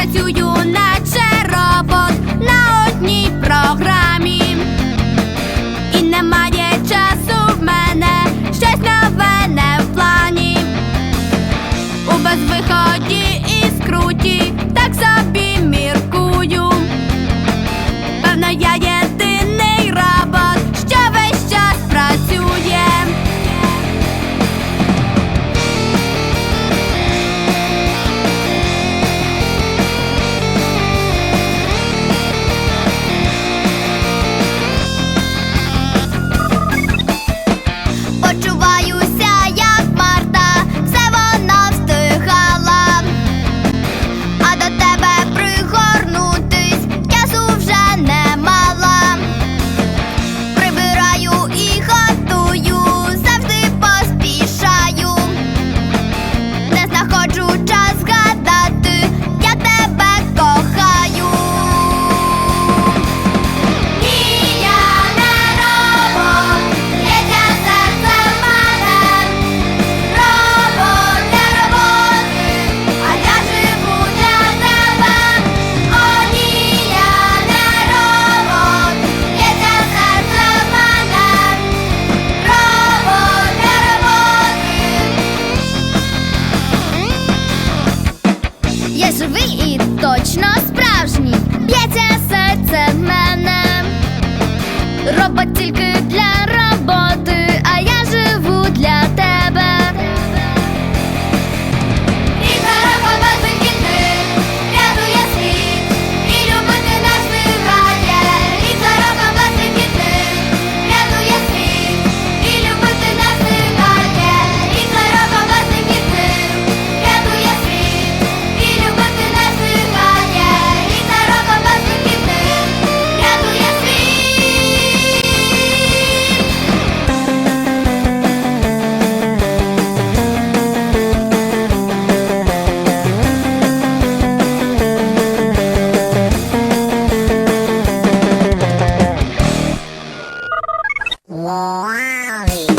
працюю, наче робот на одній програмі. І немає часу в мене, щось нове не в плані. У безвиході і скруті, так собі міркую. Певно, я є. живий і точно справжній. Б'ється серце в мене, робить тільки. Wow.